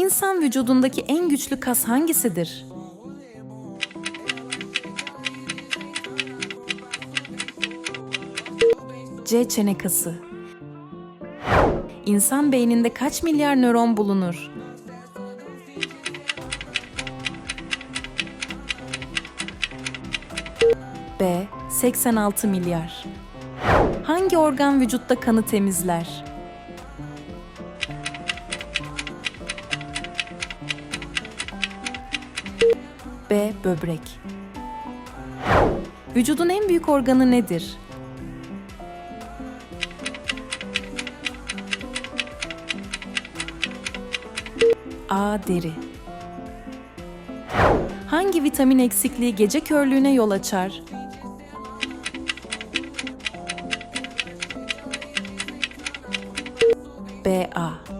İnsan vücudundaki en güçlü kas hangisidir? C. Çene kası. İnsan beyninde kaç milyar nöron bulunur? B. 86 milyar. Hangi organ vücutta kanı temizler? B. Böbrek Vücudun en büyük organı nedir? A. Deri Hangi vitamin eksikliği gece körlüğüne yol açar? BA